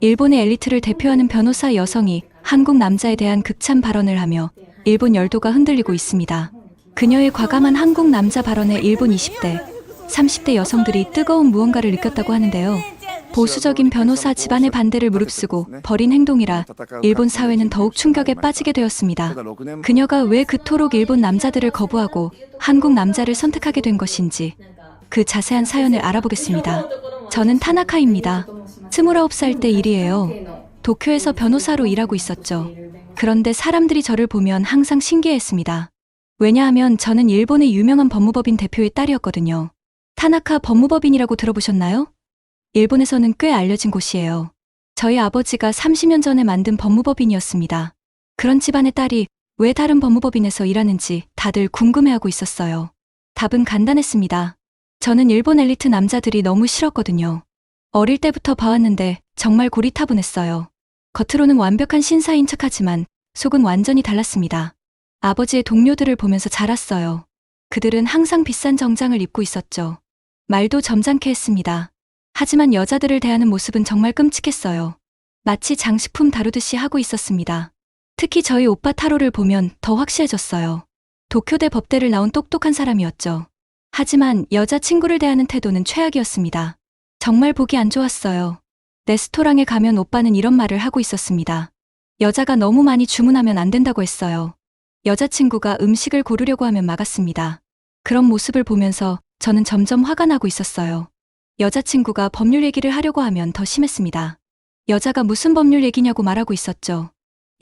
일본의 엘리트를 대표하는 변호사 여성이 한국 남자에 대한 극찬 발언을 하며 일본 열도가 흔들리고 있습니다. 그녀의 과감한 한국 남자 발언에 일본 20대, 30대 여성들이 뜨거운 무언가를 느꼈다고 하는데요. 보수적인 변호사 집안의 반대를 무릅쓰고 벌인 행동이라 일본 사회는 더욱 충격에 빠지게 되었습니다. 그녀가 왜 그토록 일본 남자들을 거부하고 한국 남자를 선택하게 된 것인지 그 자세한 사연을 알아보겠습니다. 저는 타나카입니다. 29살 때 일이에요. 도쿄에서 변호사로 일하고 있었죠. 그런데 사람들이 저를 보면 항상 신기했습니다. 왜냐하면 저는 일본의 유명한 법무법인 대표의 딸이었거든요. 타나카 법무법인이라고 들어보셨나요? 일본에서는 꽤 알려진 곳이에요. 저희 아버지가 30년 전에 만든 법무법인이었습니다. 그런 집안의 딸이 왜 다른 법무법인에서 일하는지 다들 궁금해하고 있었어요. 답은 간단했습니다. 저는 일본 엘리트 남자들이 너무 싫었거든요. 어릴 때부터 봐왔는데 정말 고리타분했어요. 겉으로는 완벽한 신사인 척 하지만 속은 완전히 달랐습니다. 아버지의 동료들을 보면서 자랐어요. 그들은 항상 비싼 정장을 입고 있었죠. 말도 점잖게 했습니다. 하지만 여자들을 대하는 모습은 정말 끔찍했어요. 마치 장식품 다루듯이 하고 있었습니다. 특히 저희 오빠 타로를 보면 더 확실해졌어요. 도쿄대 법대를 나온 똑똑한 사람이었죠. 하지만 여자친구를 대하는 태도는 최악이었습니다. 정말 보기 안 좋았어요. 레스토랑에 가면 오빠는 이런 말을 하고 있었습니다. 여자가 너무 많이 주문하면 안 된다고 했어요. 여자친구가 음식을 고르려고 하면 막았습니다. 그런 모습을 보면서 저는 점점 화가 나고 있었어요. 여자친구가 법률 얘기를 하려고 하면 더 심했습니다. 여자가 무슨 법률 얘기냐고 말하고 있었죠.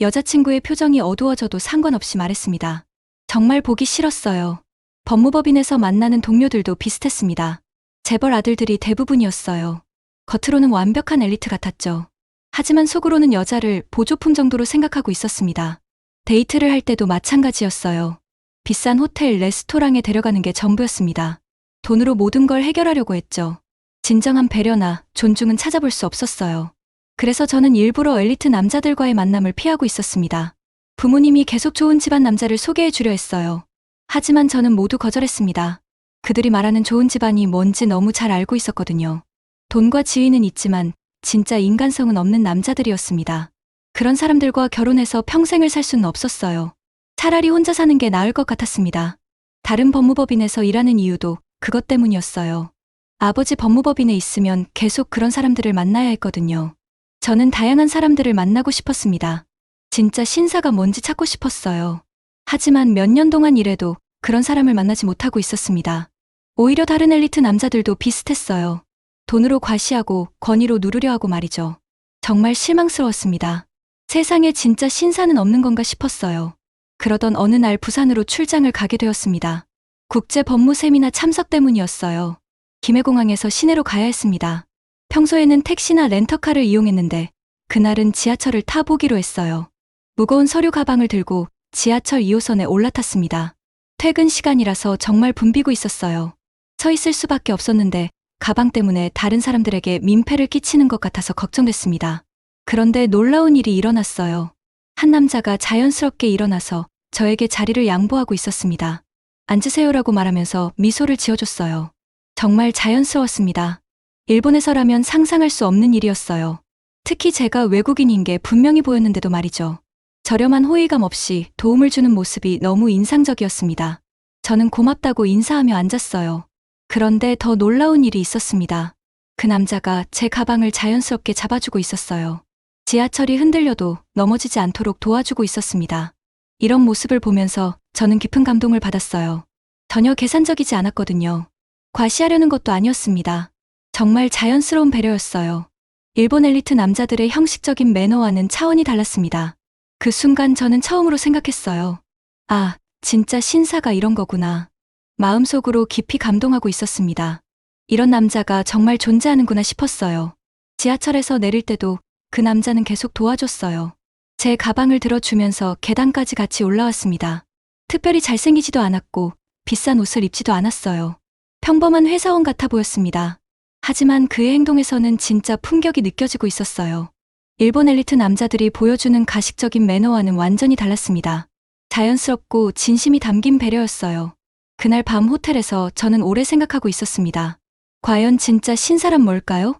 여자친구의 표정이 어두워져도 상관없이 말했습니다. 정말 보기 싫었어요. 법무법인에서 만나는 동료들도 비슷했습니다. 재벌 아들들이 대부분이었어요. 겉으로는 완벽한 엘리트 같았죠. 하지만 속으로는 여자를 보조품 정도로 생각하고 있었습니다. 데이트를 할 때도 마찬가지였어요. 비싼 호텔, 레스토랑에 데려가는 게 전부였습니다. 돈으로 모든 걸 해결하려고 했죠. 진정한 배려나 존중은 찾아볼 수 없었어요. 그래서 저는 일부러 엘리트 남자들과의 만남을 피하고 있었습니다. 부모님이 계속 좋은 집안 남자를 소개해 주려 했어요. 하지만 저는 모두 거절했습니다. 그들이 말하는 좋은 집안이 뭔지 너무 잘 알고 있었거든요. 돈과 지위는 있지만 진짜 인간성은 없는 남자들이었습니다. 그런 사람들과 결혼해서 평생을 살 수는 없었어요. 차라리 혼자 사는 게 나을 것 같았습니다. 다른 법무법인에서 일하는 이유도 그것 때문이었어요. 아버지 법무법인에 있으면 계속 그런 사람들을 만나야 했거든요. 저는 다양한 사람들을 만나고 싶었습니다. 진짜 신사가 뭔지 찾고 싶었어요. 하지만 몇 년 동안 일해도 그런 사람을 만나지 못하고 있었습니다. 오히려 다른 엘리트 남자들도 비슷했어요. 돈으로 과시하고 권위로 누르려 하고 말이죠. 정말 실망스러웠습니다. 세상에 진짜 신사는 없는 건가 싶었어요. 그러던 어느 날 부산으로 출장을 가게 되었습니다. 국제 법무 세미나 참석 때문이었어요. 김해공항에서 시내로 가야 했습니다. 평소에는 택시나 렌터카를 이용했는데 그날은 지하철을 타보기로 했어요. 무거운 서류 가방을 들고 지하철 2호선에 올라탔습니다. 퇴근 시간이라서 정말 붐비고 있었어요. 서 있을 수밖에 없었는데 가방 때문에 다른 사람들에게 민폐를 끼치는 것 같아서 걱정됐습니다. 그런데 놀라운 일이 일어났어요. 한 남자가 자연스럽게 일어나서 저에게 자리를 양보하고 있었습니다. 앉으세요라고 말하면서 미소를 지어줬어요. 정말 자연스러웠습니다. 일본에서라면 상상할 수 없는 일이었어요. 특히 제가 외국인인 게 분명히 보였는데도 말이죠. 저렴한 호의감 없이 도움을 주는 모습이 너무 인상적이었습니다. 저는 고맙다고 인사하며 앉았어요. 그런데 더 놀라운 일이 있었습니다. 그 남자가 제 가방을 자연스럽게 잡아주고 있었어요. 지하철이 흔들려도 넘어지지 않도록 도와주고 있었습니다. 이런 모습을 보면서 저는 깊은 감동을 받았어요. 전혀 계산적이지 않았거든요. 과시하려는 것도 아니었습니다. 정말 자연스러운 배려였어요. 일본 엘리트 남자들의 형식적인 매너와는 차원이 달랐습니다. 그 순간 저는 처음으로 생각했어요. 아, 진짜 신사가 이런 거구나. 마음속으로 깊이 감동하고 있었습니다. 이런 남자가 정말 존재하는구나 싶었어요. 지하철에서 내릴 때도 그 남자는 계속 도와줬어요. 제 가방을 들어주면서 계단까지 같이 올라왔습니다. 특별히 잘생기지도 않았고 비싼 옷을 입지도 않았어요. 평범한 회사원 같아 보였습니다. 하지만 그의 행동에서는 진짜 품격이 느껴지고 있었어요. 일본 엘리트 남자들이 보여주는 가식적인 매너와는 완전히 달랐습니다. 자연스럽고 진심이 담긴 배려였어요. 그날 밤 호텔에서 저는 오래 생각하고 있었습니다. 과연 진짜 신사란 뭘까요?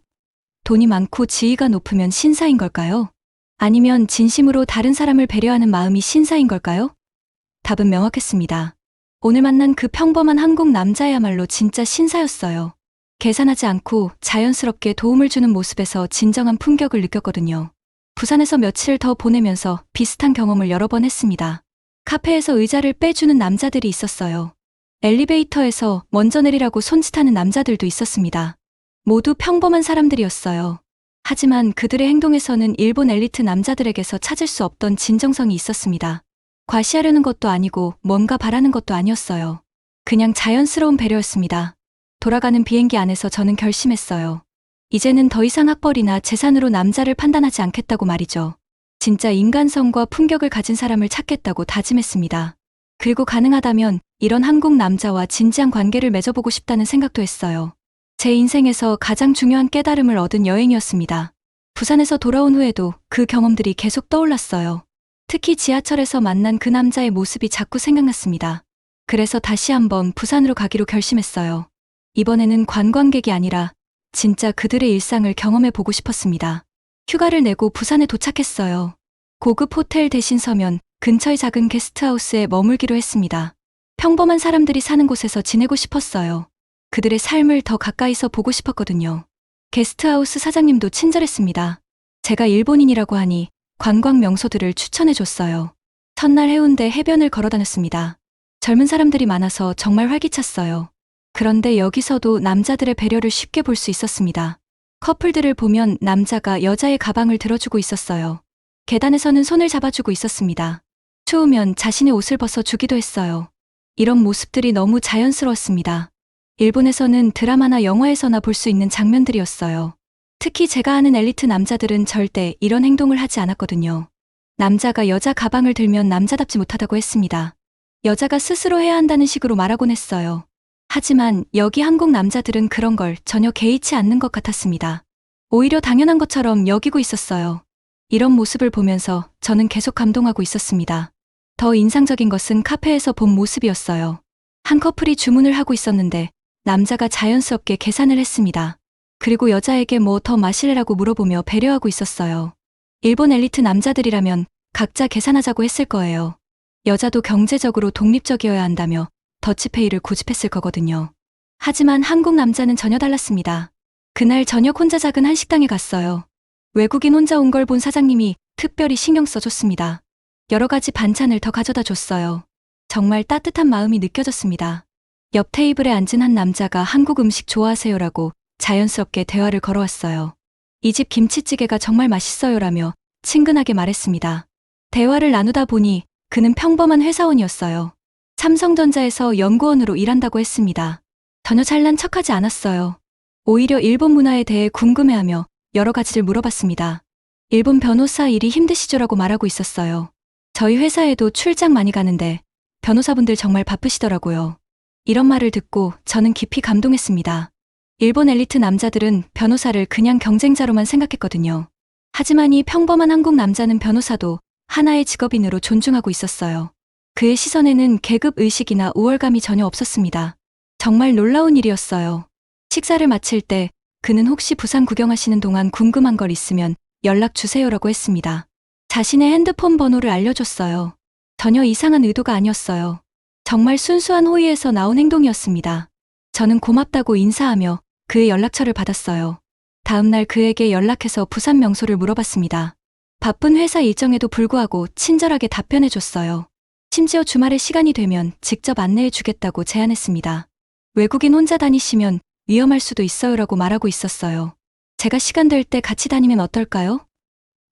돈이 많고 지위가 높으면 신사인 걸까요? 아니면 진심으로 다른 사람을 배려하는 마음이 신사인 걸까요? 답은 명확했습니다. 오늘 만난 그 평범한 한국 남자야말로 진짜 신사였어요. 계산하지 않고 자연스럽게 도움을 주는 모습에서 진정한 품격을 느꼈거든요. 부산에서 며칠을 더 보내면서 비슷한 경험을 여러 번 했습니다. 카페에서 의자를 빼주는 남자들이 있었어요. 엘리베이터에서 먼저 내리라고 손짓하는 남자들도 있었습니다. 모두 평범한 사람들이었어요. 하지만 그들의 행동에서는 일본 엘리트 남자들에게서 찾을 수 없던 진정성이 있었습니다. 과시하려는 것도 아니고 뭔가 바라는 것도 아니었어요. 그냥 자연스러운 배려였습니다. 돌아가는 비행기 안에서 저는 결심했어요. 이제는 더 이상 학벌이나 재산으로 남자를 판단하지 않겠다고 말이죠. 진짜 인간성과 품격을 가진 사람을 찾겠다고 다짐했습니다. 그리고 가능하다면 이런 한국 남자와 진지한 관계를 맺어보고 싶다는 생각도 했어요. 제 인생에서 가장 중요한 깨달음을 얻은 여행이었습니다. 부산에서 돌아온 후에도 그 경험들이 계속 떠올랐어요. 특히 지하철에서 만난 그 남자의 모습이 자꾸 생각났습니다. 그래서 다시 한번 부산으로 가기로 결심했어요. 이번에는 관광객이 아니라 진짜 그들의 일상을 경험해 보고 싶었습니다. 휴가를 내고 부산에 도착했어요. 고급 호텔 대신 서면 근처의 작은 게스트하우스에 머물기로 했습니다. 평범한 사람들이 사는 곳에서 지내고 싶었어요. 그들의 삶을 더 가까이서 보고 싶었거든요. 게스트하우스 사장님도 친절했습니다. 제가 일본인이라고 하니 관광 명소들을 추천해 줬어요. 첫날 해운대 해변을 걸어 다녔습니다. 젊은 사람들이 많아서 정말 활기찼어요. 그런데 여기서도 남자들의 배려를 쉽게 볼 수 있었습니다. 커플들을 보면 남자가 여자의 가방을 들어주고 있었어요. 계단에서는 손을 잡아주고 있었습니다. 추우면 자신의 옷을 벗어 주기도 했어요. 이런 모습들이 너무 자연스러웠습니다. 일본에서는 드라마나 영화에서나 볼 수 있는 장면들이었어요. 특히 제가 아는 엘리트 남자들은 절대 이런 행동을 하지 않았거든요. 남자가 여자 가방을 들면 남자답지 못하다고 했습니다. 여자가 스스로 해야 한다는 식으로 말하곤 했어요. 하지만 여기 한국 남자들은 그런 걸 전혀 개의치 않는 것 같았습니다. 오히려 당연한 것처럼 여기고 있었어요. 이런 모습을 보면서 저는 계속 감동하고 있었습니다. 더 인상적인 것은 카페에서 본 모습이었어요. 한 커플이 주문을 하고 있었는데 남자가 자연스럽게 계산을 했습니다. 그리고 여자에게 뭐 더 마실래라고 물어보며 배려하고 있었어요. 일본 엘리트 남자들이라면 각자 계산하자고 했을 거예요. 여자도 경제적으로 독립적이어야 한다며 더치페이를 고집했을 거거든요. 하지만 한국 남자는 전혀 달랐습니다. 그날 저녁 혼자 작은 한 식당에 갔어요. 외국인 혼자 온 걸 본 사장님이 특별히 신경 써줬습니다. 여러 가지 반찬을 더 가져다 줬어요. 정말 따뜻한 마음이 느껴졌습니다. 옆 테이블에 앉은 한 남자가 한국 음식 좋아하세요라고 자연스럽게 대화를 걸어왔어요. 이 집 김치찌개가 정말 맛있어요라며 친근하게 말했습니다. 대화를 나누다 보니 그는 평범한 회사원이었어요. 삼성전자에서 연구원으로 일한다고 했습니다. 전혀 잘난 척하지 않았어요. 오히려 일본 문화에 대해 궁금해하며 여러 가지를 물어봤습니다. 일본 변호사 일이 힘드시죠라고 말하고 있었어요. 저희 회사에도 출장 많이 가는데 변호사분들 정말 바쁘시더라고요. 이런 말을 듣고 저는 깊이 감동했습니다. 일본 엘리트 남자들은 변호사를 그냥 경쟁자로만 생각했거든요. 하지만 이 평범한 한국 남자는 변호사도 하나의 직업인으로 존중하고 있었어요. 그의 시선에는 계급 의식이나 우월감이 전혀 없었습니다. 정말 놀라운 일이었어요. 식사를 마칠 때 그는 혹시 부산 구경하시는 동안 궁금한 걸 있으면 연락 주세요라고 했습니다. 자신의 핸드폰 번호를 알려줬어요. 전혀 이상한 의도가 아니었어요. 정말 순수한 호의에서 나온 행동이었습니다. 저는 고맙다고 인사하며 그의 연락처를 받았어요. 다음날 그에게 연락해서 부산 명소를 물어봤습니다. 바쁜 회사 일정에도 불구하고 친절하게 답변해줬어요. 심지어 주말에 시간이 되면 직접 안내해 주겠다고 제안했습니다. 외국인 혼자 다니시면 위험할 수도 있어요라고 말하고 있었어요. 제가 시간 될 때 같이 다니면 어떨까요?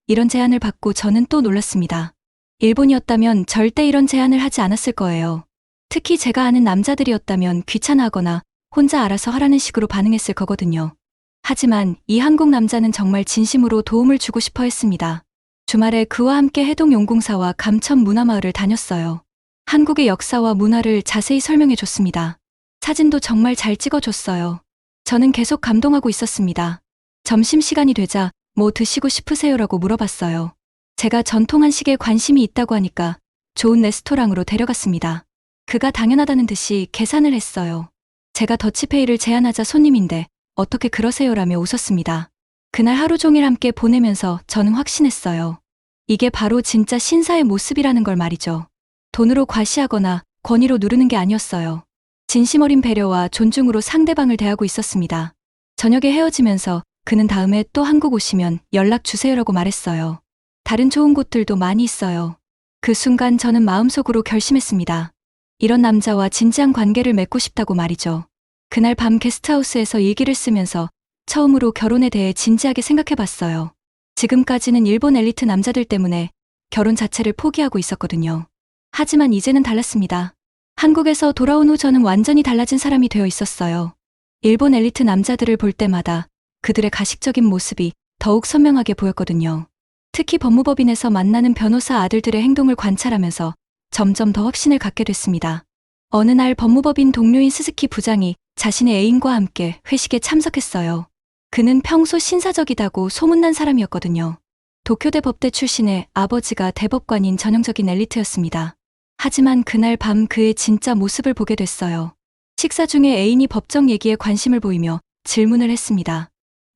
이런 제안을 받고 저는 또 놀랐습니다. 일본이었다면 절대 이런 제안을 하지 않았을 거예요. 특히 제가 아는 남자들이었다면 귀찮아하거나 혼자 알아서 하라는 식으로 반응했을 거거든요. 하지만 이 한국 남자는 정말 진심으로 도움을 주고 싶어 했습니다. 주말에 그와 함께 해동용궁사와 감천 문화마을을 다녔어요. 한국의 역사와 문화를 자세히 설명해 줬습니다. 사진도 정말 잘 찍어줬어요. 저는 계속 감동하고 있었습니다. 점심시간이 되자 뭐 드시고 싶으세요라고 물어봤어요. 제가 전통 한식에 관심이 있다고 하니까 좋은 레스토랑으로 데려갔습니다. 그가 당연하다는 듯이 계산을 했어요. 제가 더치페이를 제안하자 손님인데 어떻게 그러세요라며 웃었습니다. 그날 하루 종일 함께 보내면서 저는 확신했어요. 이게 바로 진짜 신사의 모습이라는 걸 말이죠. 돈으로 과시하거나 권위로 누르는 게 아니었어요. 진심 어린 배려와 존중으로 상대방을 대하고 있었습니다. 저녁에 헤어지면서 그는 다음에 또 한국 오시면 연락 주세요라고 말했어요. 다른 좋은 곳들도 많이 있어요. 그 순간 저는 마음속으로 결심했습니다. 이런 남자와 진지한 관계를 맺고 싶다고 말이죠. 그날 밤 게스트하우스에서 일기를 쓰면서 처음으로 결혼에 대해 진지하게 생각해 봤어요. 지금까지는 일본 엘리트 남자들 때문에 결혼 자체를 포기하고 있었거든요. 하지만 이제는 달랐습니다. 한국에서 돌아온 후 저는 완전히 달라진 사람이 되어 있었어요. 일본 엘리트 남자들을 볼 때마다 그들의 가식적인 모습이 더욱 선명하게 보였거든요. 특히 법무법인에서 만나는 변호사 아들들의 행동을 관찰하면서 점점 더 확신을 갖게 됐습니다. 어느 날 법무법인 동료인 스즈키 부장이 자신의 애인과 함께 회식에 참석했어요. 그는 평소 신사적이다고 소문난 사람이었거든요. 도쿄대 법대 출신의 아버지가 대법관인 전형적인 엘리트였습니다. 하지만 그날 밤 그의 진짜 모습을 보게 됐어요. 식사 중에 애인이 법정 얘기에 관심을 보이며 질문을 했습니다.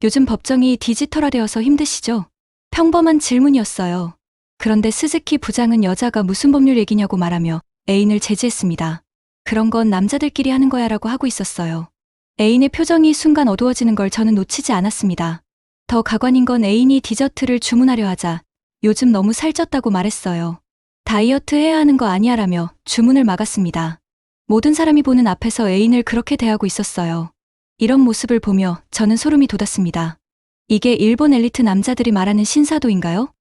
요즘 법정이 디지털화되어서 힘드시죠? 평범한 질문이었어요. 그런데 스즈키 부장은 여자가 무슨 법률 얘기냐고 말하며 애인을 제지했습니다. 그런 건 남자들끼리 하는 거야 라고 하고 있었어요. 애인의 표정이 순간 어두워지는 걸 저는 놓치지 않았습니다. 더 가관인 건 애인이 디저트를 주문하려 하자 요즘 너무 살쪘다고 말했어요. 다이어트 해야 하는 거 아니야 라며 주문을 막았습니다. 모든 사람이 보는 앞에서 애인을 그렇게 대하고 있었어요. 이런 모습을 보며 저는 소름이 돋았습니다. 이게 일본 엘리트 남자들이 말하는 신사도인가요?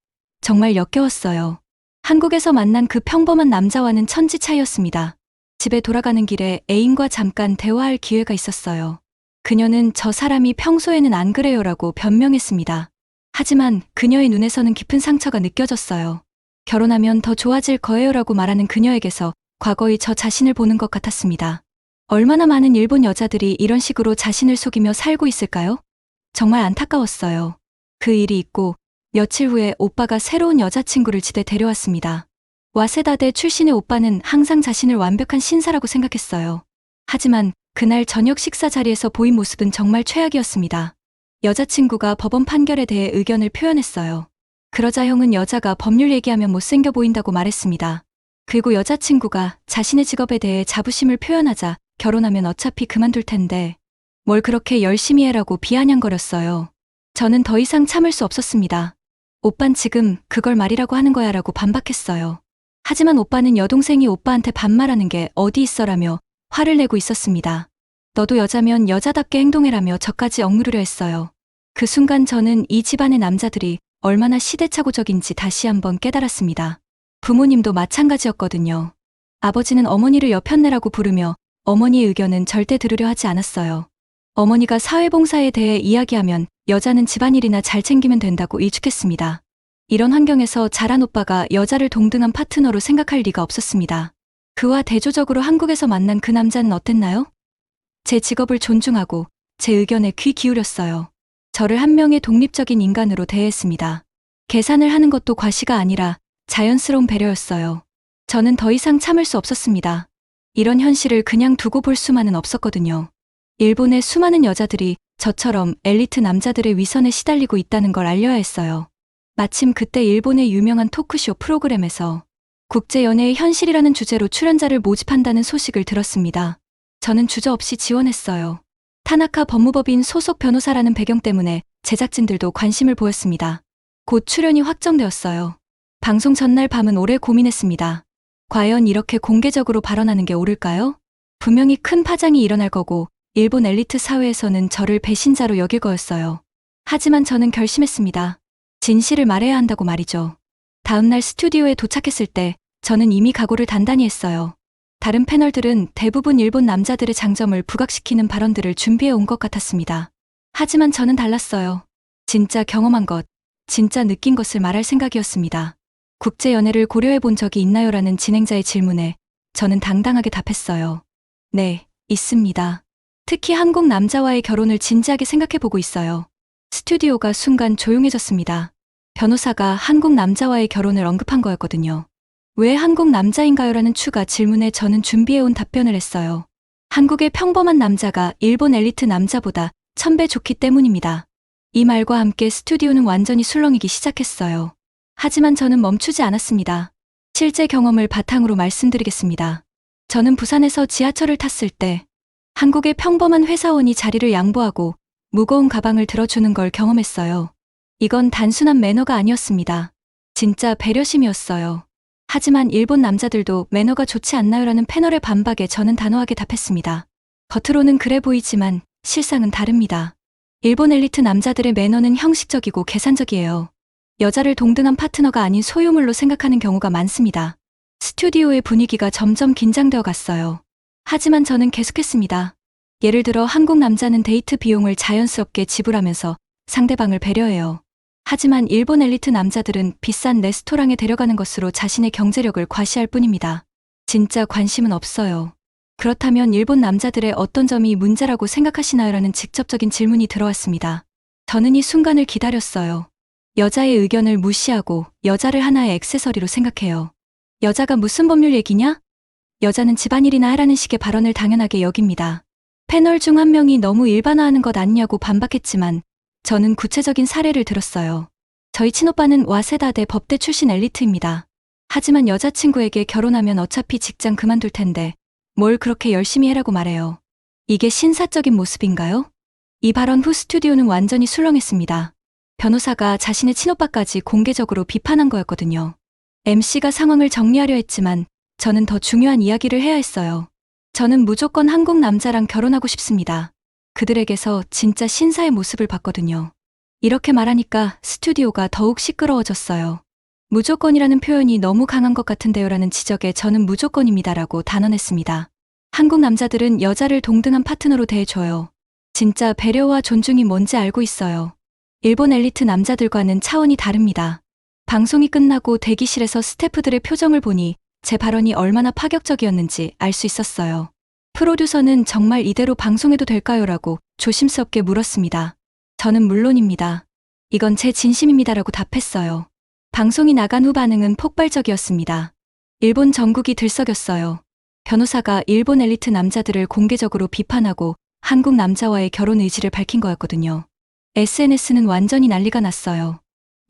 정말 역겨웠어요. 한국에서 만난 그 평범한 남자와는 천지 차이였습니다. 집에 돌아가는 길에 애인과 잠깐 대화할 기회가 있었어요. 그녀는 저 사람이 평소에는 안 그래요라고 변명했습니다. 하지만 그녀의 눈에서는 깊은 상처가 느껴졌어요. 결혼하면 더 좋아질 거예요라고 말하는 그녀에게서 과거의 저 자신을 보는 것 같았습니다. 얼마나 많은 일본 여자들이 이런 식으로 자신을 속이며 살고 있을까요? 정말 안타까웠어요. 그 일이 있고 며칠 후에 오빠가 새로운 여자친구를 집에 데려왔습니다. 와세다대 출신의 오빠는 항상 자신을 완벽한 신사라고 생각했어요. 하지만 그날 저녁 식사 자리에서 보인 모습은 정말 최악이었습니다. 여자친구가 법원 판결에 대해 의견을 표현했어요. 그러자 형은 여자가 법률 얘기하면 못생겨 보인다고 말했습니다. 그리고 여자친구가 자신의 직업에 대해 자부심을 표현하자 결혼하면 어차피 그만둘 텐데 뭘 그렇게 열심히 해라고 비아냥거렸어요. 저는 더 이상 참을 수 없었습니다. 오빤 지금 그걸 말이라고 하는 거야 라고 반박했어요. 하지만 오빠는 여동생이 오빠한테 반말하는 게 어디 있어라며 화를 내고 있었습니다. 너도 여자면 여자답게 행동해라며 저까지 억누르려 했어요. 그 순간 저는 이 집안의 남자들이 얼마나 시대착오적인지 다시 한번 깨달았습니다. 부모님도 마찬가지였거든요. 아버지는 어머니를 여편네라고 부르며 어머니의 의견은 절대 들으려 하지 않았어요. 어머니가 사회봉사에 대해 이야기하면 여자는 집안일이나 잘 챙기면 된다고 일축했습니다. 이런 환경에서 자란 오빠가 여자를 동등한 파트너로 생각할 리가 없었습니다. 그와 대조적으로 한국에서 만난 그 남자는 어땠나요? 제 직업을 존중하고 제 의견에 귀 기울였어요. 저를 한 명의 독립적인 인간으로 대했습니다. 계산을 하는 것도 과시가 아니라 자연스러운 배려였어요. 저는 더 이상 참을 수 없었습니다. 이런 현실을 그냥 두고 볼 수만은 없었거든요. 일본의 수많은 여자들이 저처럼 엘리트 남자들의 위선에 시달리고 있다는 걸 알려야 했어요. 마침 그때 일본의 유명한 토크쇼 프로그램에서 국제연애의 현실이라는 주제로 출연자를 모집한다는 소식을 들었습니다. 저는 주저없이 지원했어요. 타나카 법무법인 소속 변호사라는 배경 때문에 제작진들도 관심을 보였습니다. 곧 출연이 확정되었어요. 방송 전날 밤은 오래 고민했습니다. 과연 이렇게 공개적으로 발언하는 게 옳을까요? 분명히 큰 파장이 일어날 거고 일본 엘리트 사회에서는 저를 배신자로 여길 거였어요. 하지만 저는 결심했습니다. 진실을 말해야 한다고 말이죠. 다음날 스튜디오에 도착했을 때 저는 이미 각오를 단단히 했어요. 다른 패널들은 대부분 일본 남자들의 장점을 부각시키는 발언들을 준비해 온 것 같았습니다. 하지만 저는 달랐어요. 진짜 경험한 것, 진짜 느낀 것을 말할 생각이었습니다. 국제 연애를 고려해 본 적이 있나요? 라는 진행자의 질문에 저는 당당하게 답했어요. 네, 있습니다. 특히 한국 남자와의 결혼을 진지하게 생각해 보고 있어요. 스튜디오가 순간 조용해졌습니다. 변호사가 한국 남자와의 결혼을 언급한 거였거든요. 왜 한국 남자인가요? 라는 추가 질문에 저는 준비해온 답변을 했어요. 한국의 평범한 남자가 일본 엘리트 남자보다 천배 좋기 때문입니다. 이 말과 함께 스튜디오는 완전히 술렁이기 시작했어요. 하지만 저는 멈추지 않았습니다. 실제 경험을 바탕으로 말씀드리겠습니다. 저는 부산에서 지하철을 탔을 때 한국의 평범한 회사원이 자리를 양보하고 무거운 가방을 들어주는 걸 경험했어요. 이건 단순한 매너가 아니었습니다. 진짜 배려심이었어요. 하지만 일본 남자들도 매너가 좋지 않나요라는 패널의 반박에 저는 단호하게 답했습니다. 겉으로는 그래 보이지만 실상은 다릅니다. 일본 엘리트 남자들의 매너는 형식적이고 계산적이에요. 여자를 동등한 파트너가 아닌 소유물로 생각하는 경우가 많습니다. 스튜디오의 분위기가 점점 긴장되어 갔어요. 하지만 저는 계속했습니다. 예를 들어 한국 남자는 데이트 비용을 자연스럽게 지불하면서 상대방을 배려해요. 하지만 일본 엘리트 남자들은 비싼 레스토랑에 데려가는 것으로 자신의 경제력을 과시할 뿐입니다. 진짜 관심은 없어요. 그렇다면 일본 남자들의 어떤 점이 문제라고 생각하시나요? 라는 직접적인 질문이 들어왔습니다. 저는 이 순간을 기다렸어요. 여자의 의견을 무시하고 여자를 하나의 액세서리로 생각해요. 여자가 무슨 법률 얘기냐? 여자는 집안일이나 하라는 식의 발언을 당연하게 여깁니다. 패널 중 한 명이 너무 일반화하는 것 아니냐고 반박했지만 저는 구체적인 사례를 들었어요. 저희 친오빠는 와세다대 법대 출신 엘리트입니다. 하지만 여자친구에게 결혼하면 어차피 직장 그만둘 텐데 뭘 그렇게 열심히 해라고 말해요. 이게 신사적인 모습인가요? 이 발언 후 스튜디오는 완전히 술렁했습니다. 변호사가 자신의 친오빠까지 공개적으로 비판한 거였거든요. MC가 상황을 정리하려 했지만 저는 더 중요한 이야기를 해야 했어요. 저는 무조건 한국 남자랑 결혼하고 싶습니다. 그들에게서 진짜 신사의 모습을 봤거든요. 이렇게 말하니까 스튜디오가 더욱 시끄러워졌어요. 무조건이라는 표현이 너무 강한 것 같은데요라는 지적에 저는 무조건입니다라고 단언했습니다. 한국 남자들은 여자를 동등한 파트너로 대해줘요. 진짜 배려와 존중이 뭔지 알고 있어요. 일본 엘리트 남자들과는 차원이 다릅니다. 방송이 끝나고 대기실에서 스태프들의 표정을 보니 제 발언이 얼마나 파격적이었는지 알 수 있었어요. 프로듀서는 정말 이대로 방송해도 될까요? 라고 조심스럽게 물었습니다. 저는 물론입니다. 이건 제 진심입니다라고 답했어요. 방송이 나간 후 반응은 폭발적이었습니다. 일본 전국이 들썩였어요. 변호사가 일본 엘리트 남자들을 공개적으로 비판하고 한국 남자와의 결혼 의지를 밝힌 거였거든요. SNS는 완전히 난리가 났어요.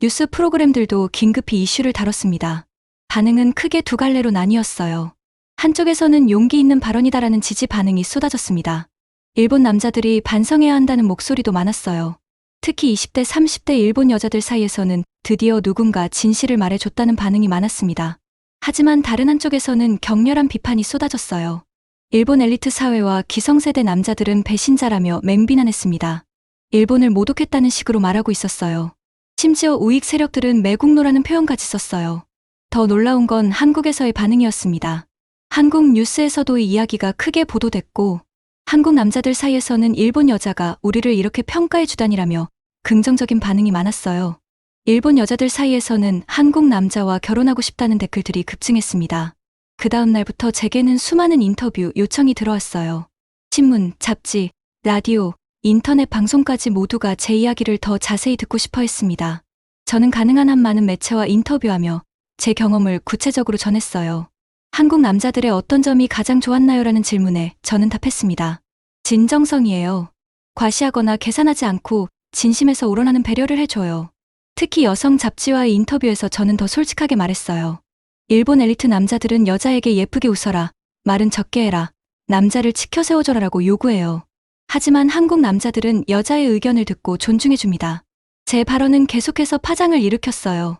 뉴스 프로그램들도 긴급히 이슈를 다뤘습니다. 반응은 크게 두 갈래로 나뉘었어요. 한쪽에서는 용기 있는 발언이다라는 지지 반응이 쏟아졌습니다. 일본 남자들이 반성해야 한다는 목소리도 많았어요. 특히 20대, 30대 일본 여자들 사이에서는 드디어 누군가 진실을 말해줬다는 반응이 많았습니다. 하지만 다른 한쪽에서는 격렬한 비판이 쏟아졌어요. 일본 엘리트 사회와 기성세대 남자들은 배신자라며 맹비난했습니다. 일본을 모독했다는 식으로 말하고 있었어요. 심지어 우익 세력들은 매국노라는 표현까지 썼어요. 더 놀라운 건 한국에서의 반응이었습니다. 한국 뉴스에서도 이 이야기가 크게 보도됐고, 한국 남자들 사이에서는 일본 여자가 우리를 이렇게 평가해 주다니라며 긍정적인 반응이 많았어요. 일본 여자들 사이에서는 한국 남자와 결혼하고 싶다는 댓글들이 급증했습니다. 그 다음 날부터 제게는 수많은 인터뷰 요청이 들어왔어요. 신문, 잡지, 라디오, 인터넷 방송까지 모두가 제 이야기를 더 자세히 듣고 싶어 했습니다. 저는 가능한 한 많은 매체와 인터뷰하며 제 경험을 구체적으로 전했어요. 한국 남자들의 어떤 점이 가장 좋았나요? 라는 질문에 저는 답했습니다. 진정성이에요. 과시하거나 계산하지 않고 진심에서 우러나는 배려를 해줘요. 특히 여성 잡지와의 인터뷰에서 저는 더 솔직하게 말했어요. 일본 엘리트 남자들은 여자에게 예쁘게 웃어라, 말은 적게 해라, 남자를 치켜 세워줘라 라고 요구해요. 하지만 한국 남자들은 여자의 의견을 듣고 존중해줍니다. 제 발언은 계속해서 파장을 일으켰어요.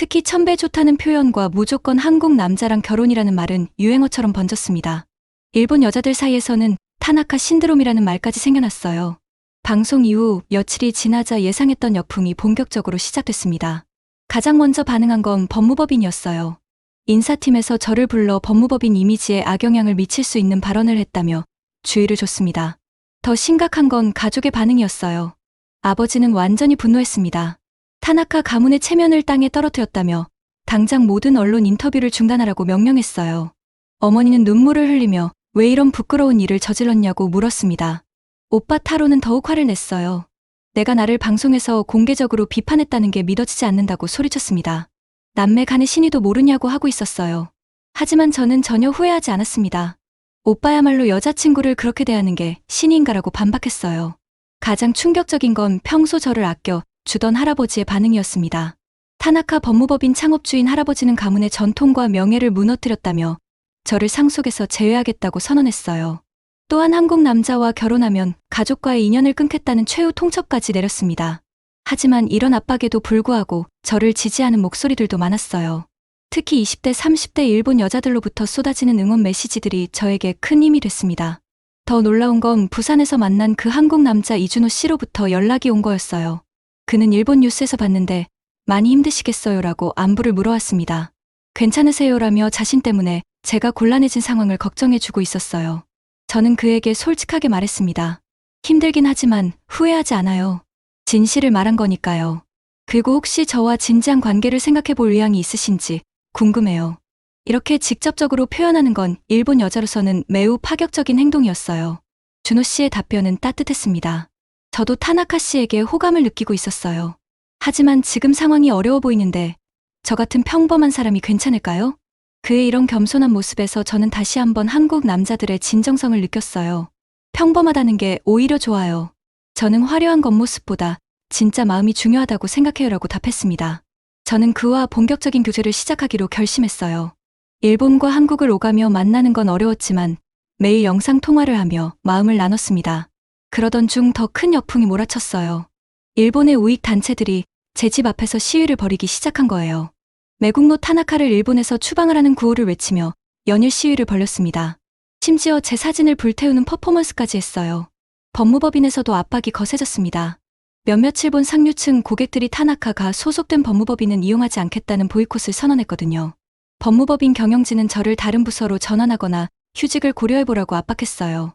특히 천배 좋다는 표현과 무조건 한국 남자랑 결혼이라는 말은 유행어처럼 번졌습니다. 일본 여자들 사이에서는 타나카 신드롬이라는 말까지 생겨났어요. 방송 이후 며칠이 지나자 예상했던 역풍이 본격적으로 시작됐습니다. 가장 먼저 반응한 건 법무법인이었어요. 인사팀에서 저를 불러 법무법인 이미지에 악영향을 미칠 수 있는 발언을 했다며 주의를 줬습니다. 더 심각한 건 가족의 반응이었어요. 아버지는 완전히 분노했습니다. 타나카 가문의 체면을 땅에 떨어뜨렸다며 당장 모든 언론 인터뷰를 중단하라고 명령했어요. 어머니는 눈물을 흘리며 왜 이런 부끄러운 일을 저질렀냐고 물었습니다. 오빠 타로는 더욱 화를 냈어요. 내가 나를 방송에서 공개적으로 비판했다는 게 믿어지지 않는다고 소리쳤습니다. 남매 간의 신의도 모르냐고 하고 있었어요. 하지만 저는 전혀 후회하지 않았습니다. 오빠야말로 여자친구를 그렇게 대하는 게 신인가라고 반박했어요. 가장 충격적인 건 평소 저를 아껴 주던 할아버지의 반응이었습니다. 타나카 법무법인 창업주인 할아버지는 가문의 전통과 명예를 무너뜨렸다며 저를 상속에서 제외하겠다고 선언했어요. 또한 한국 남자와 결혼하면 가족과의 인연을 끊겠다는 최후 통첩까지 내렸습니다. 하지만 이런 압박에도 불구하고 저를 지지하는 목소리들도 많았어요. 특히 20대, 30대 일본 여자들로부터 쏟아지는 응원 메시지들이 저에게 큰 힘이 됐습니다. 더 놀라운 건 부산에서 만난 그 한국 남자 이준호 씨로부터 연락이 온 거였어요. 그는 일본 뉴스에서 봤는데 많이 힘드시겠어요라고 안부를 물어왔습니다. 괜찮으세요라며 자신 때문에 제가 곤란해진 상황을 걱정해주고 있었어요. 저는 그에게 솔직하게 말했습니다. 힘들긴 하지만 후회하지 않아요. 진실을 말한 거니까요. 그리고 혹시 저와 진지한 관계를 생각해 볼 의향이 있으신지 궁금해요. 이렇게 직접적으로 표현하는 건 일본 여자로서는 매우 파격적인 행동이었어요. 준호 씨의 답변은 따뜻했습니다. 저도 타나카 씨에게 호감을 느끼고 있었어요. 하지만 지금 상황이 어려워 보이는데 저 같은 평범한 사람이 괜찮을까요? 그의 이런 겸손한 모습에서 저는 다시 한번 한국 남자들의 진정성을 느꼈어요. 평범하다는 게 오히려 좋아요. 저는 화려한 겉모습보다 진짜 마음이 중요하다고 생각해요라고 답했습니다. 저는 그와 본격적인 교제를 시작하기로 결심했어요. 일본과 한국을 오가며 만나는 건 어려웠지만 매일 영상 통화를 하며 마음을 나눴습니다. 그러던 중 더 큰 역풍이 몰아쳤어요. 일본의 우익 단체들이 제 집 앞에서 시위를 벌이기 시작한 거예요. 매국노 타나카를 일본에서 추방을 하는 구호를 외치며 연일 시위를 벌였습니다. 심지어 제 사진을 불태우는 퍼포먼스까지 했어요. 법무법인에서도 압박이 거세졌습니다. 몇몇 일 본 상류층 고객들이 타나카가 소속된 법무법인은 이용하지 않겠다는 보이콧을 선언했거든요. 법무법인 경영진은 저를 다른 부서로 전환하거나 휴직을 고려해보라고 압박했어요.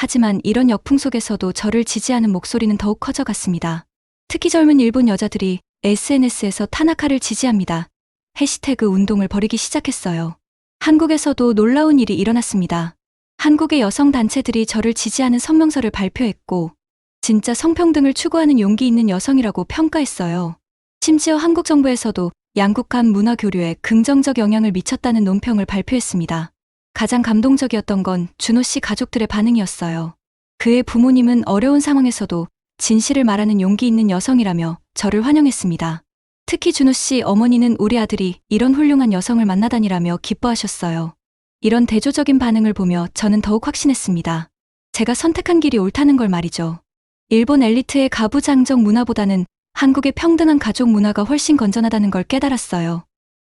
하지만 이런 역풍 속에서도 저를 지지하는 목소리는 더욱 커져갔습니다. 특히 젊은 일본 여자들이 SNS에서 타나카를 지지합니다. 해시태그 운동을 벌이기 시작했어요. 한국에서도 놀라운 일이 일어났습니다. 한국의 여성 단체들이 저를 지지하는 성명서를 발표했고, 진짜 성평등을 추구하는 용기 있는 여성이라고 평가했어요. 심지어 한국 정부에서도 양국 간 문화 교류에 긍정적 영향을 미쳤다는 논평을 발표했습니다. 가장 감동적이었던 건 준호 씨 가족들의 반응이었어요. 그의 부모님은 어려운 상황에서도 진실을 말하는 용기 있는 여성이라며 저를 환영했습니다. 특히 준호 씨 어머니는 우리 아들이 이런 훌륭한 여성을 만나다니라며 기뻐하셨어요. 이런 대조적인 반응을 보며 저는 더욱 확신했습니다. 제가 선택한 길이 옳다는 걸 말이죠. 일본 엘리트의 가부장적 문화보다는 한국의 평등한 가족 문화가 훨씬 건전하다는 걸 깨달았어요.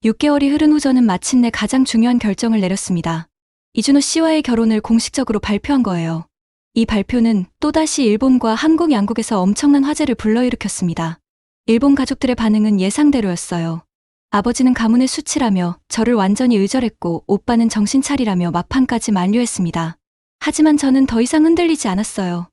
6개월이 흐른 후 저는 마침내 가장 중요한 결정을 내렸습니다. 이준호 씨와의 결혼을 공식적으로 발표한 거예요. 이 발표는 또다시 일본과 한국 양국에서 엄청난 화제를 불러일으켰습니다. 일본 가족들의 반응은 예상대로였어요. 아버지는 가문의 수치라며 저를 완전히 의절했고 오빠는 정신 차리라며 막판까지 만류했습니다. 하지만 저는 더 이상 흔들리지 않았어요.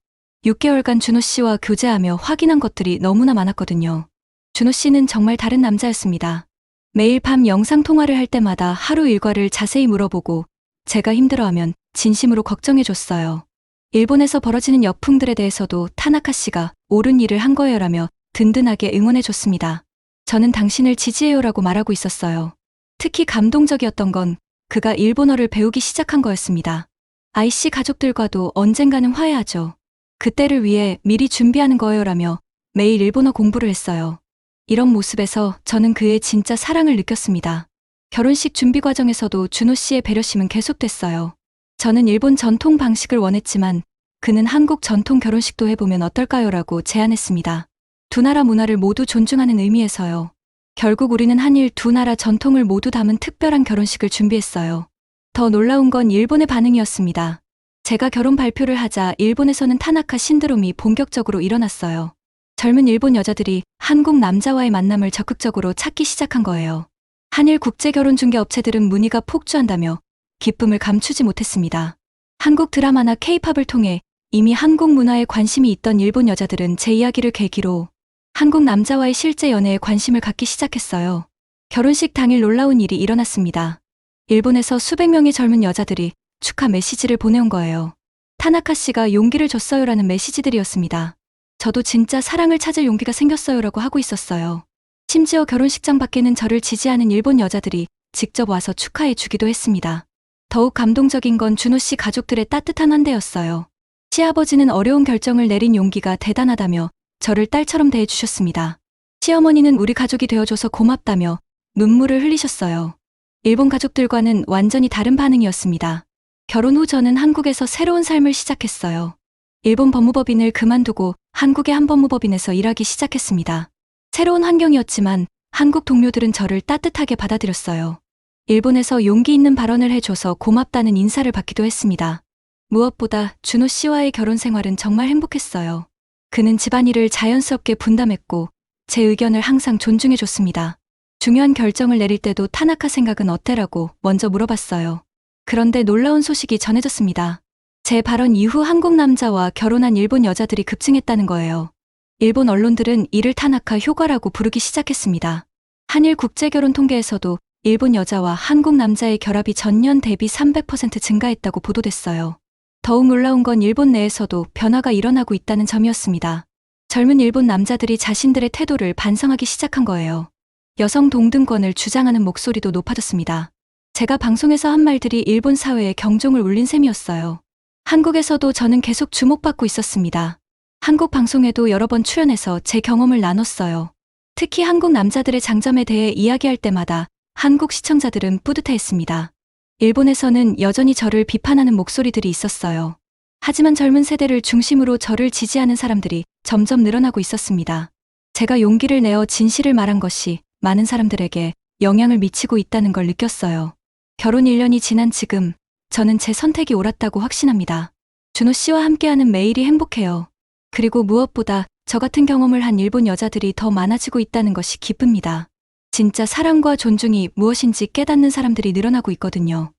6개월간 준호 씨와 교제하며 확인한 것들이 너무나 많았거든요. 준호 씨는 정말 다른 남자였습니다. 매일 밤 영상 통화를 할 때마다 하루 일과를 자세히 물어보고 제가 힘들어하면 진심으로 걱정해줬어요. 일본에서 벌어지는 역풍들에 대해서도 타나카 씨가 옳은 일을 한 거예요라며 든든하게 응원해줬습니다. 저는 당신을 지지해요라고 말하고 있었어요. 특히 감동적이었던 건 그가 일본어를 배우기 시작한 거였습니다. 아이씨 가족들과도 언젠가는 화해하죠. 그때를 위해 미리 준비하는 거예요라며 매일 일본어 공부를 했어요. 이런 모습에서 저는 그의 진짜 사랑을 느꼈습니다. 결혼식 준비 과정에서도 준호 씨의 배려심은 계속됐어요. 저는 일본 전통 방식을 원했지만 그는 한국 전통 결혼식도 해보면 어떨까요라고 제안했습니다. 두 나라 문화를 모두 존중하는 의미에서요. 결국 우리는 한일 두 나라 전통을 모두 담은 특별한 결혼식을 준비했어요. 더 놀라운 건 일본의 반응이었습니다. 제가 결혼 발표를 하자 일본에서는 타나카 신드롬이 본격적으로 일어났어요. 젊은 일본 여자들이 한국 남자와의 만남을 적극적으로 찾기 시작한 거예요. 한일 국제 결혼 중개 업체들은 문의가 폭주한다며 기쁨을 감추지 못했습니다. 한국 드라마나 케이팝을 통해 이미 한국 문화에 관심이 있던 일본 여자들은 제 이야기를 계기로 한국 남자와의 실제 연애에 관심을 갖기 시작했어요. 결혼식 당일 놀라운 일이 일어났습니다. 일본에서 수백 명의 젊은 여자들이 축하 메시지를 보내온 거예요. 타나카 씨가 용기를 줬어요라는 메시지들이었습니다. 저도 진짜 사랑을 찾을 용기가 생겼어요라고 하고 있었어요. 심지어 결혼식장 밖에는 저를 지지하는 일본 여자들이 직접 와서 축하해 주기도 했습니다. 더욱 감동적인 건 준호 씨 가족들의 따뜻한 환대였어요. 시아버지는 어려운 결정을 내린 용기가 대단하다며 저를 딸처럼 대해주셨습니다. 시어머니는 우리 가족이 되어줘서 고맙다며 눈물을 흘리셨어요. 일본 가족들과는 완전히 다른 반응이었습니다. 결혼 후 저는 한국에서 새로운 삶을 시작했어요. 일본 법무법인을 그만두고 한국의 한 법무법인에서 일하기 시작했습니다. 새로운 환경이었지만 한국 동료들은 저를 따뜻하게 받아들였어요. 일본에서 용기 있는 발언을 해줘서 고맙다는 인사를 받기도 했습니다. 무엇보다 준호 씨와의 결혼 생활은 정말 행복했어요. 그는 집안일을 자연스럽게 분담했고 제 의견을 항상 존중해줬습니다. 중요한 결정을 내릴 때도 타나카 생각은 어때라고 먼저 물어봤어요. 그런데 놀라운 소식이 전해졌습니다. 제 발언 이후 한국 남자와 결혼한 일본 여자들이 급증했다는 거예요. 일본 언론들은 이를 타나카 효과라고 부르기 시작했습니다. 한일 국제결혼 통계에서도 일본 여자와 한국 남자의 결합이 전년 대비 300% 증가했다고 보도됐어요. 더욱 놀라운 건 일본 내에서도 변화가 일어나고 있다는 점이었습니다. 젊은 일본 남자들이 자신들의 태도를 반성하기 시작한 거예요. 여성 동등권을 주장하는 목소리도 높아졌습니다. 제가 방송에서 한 말들이 일본 사회에 경종을 울린 셈이었어요. 한국에서도 저는 계속 주목받고 있었습니다. 한국 방송에도 여러 번 출연해서 제 경험을 나눴어요. 특히 한국 남자들의 장점에 대해 이야기할 때마다 한국 시청자들은 뿌듯해했습니다. 일본에서는 여전히 저를 비판하는 목소리들이 있었어요. 하지만 젊은 세대를 중심으로 저를 지지하는 사람들이 점점 늘어나고 있었습니다. 제가 용기를 내어 진실을 말한 것이 많은 사람들에게 영향을 미치고 있다는 걸 느꼈어요. 결혼 1년이 지난 지금 저는 제 선택이 옳았다고 확신합니다. 준호 씨와 함께하는 매일이 행복해요. 그리고 무엇보다 저 같은 경험을 한 일본 여자들이 더 많아지고 있다는 것이 기쁩니다. 진짜 사랑과 존중이 무엇인지 깨닫는 사람들이 늘어나고 있거든요.